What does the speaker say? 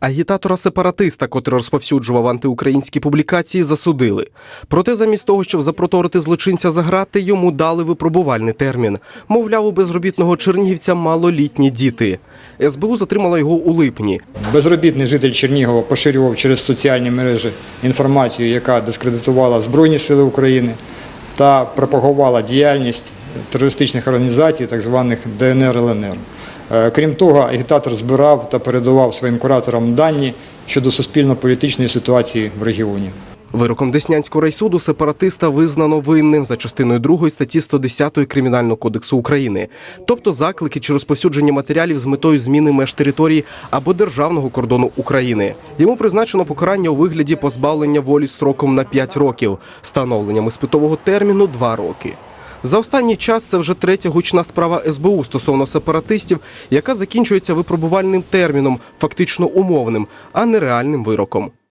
Агітатора-сепаратиста, котрий розповсюджував антиукраїнські публікації, засудили. Проте, замість того, щоб запроторити злочинця за грати, йому дали випробувальний термін. Мовляв, у безробітного чернігівця малолітні діти. СБУ затримала його у липні. Безробітний житель Чернігова поширював через соціальні мережі інформацію, яка дискредитувала Збройні Сили України та пропагувала діяльність терористичних організацій, так званих ДНР ЛНР. Е, Крім того, агітатор збирав та передавав своїм кураторам дані щодо суспільно-політичної ситуації в регіоні. Вироком Деснянського райсуду сепаратиста визнано винним за частиною 2 статті 110 Кримінального кодексу України, тобто заклики чи розповсюдження матеріалів з метою зміни меж території або державного кордону України. Йому призначено покарання у вигляді позбавлення волі строком на 5 років, встановленням іспитового терміну 2 роки. За останній час це вже третя гучна справа СБУ стосовно сепаратистів, яка закінчується випробувальним терміном, фактично умовним, а не реальним вироком.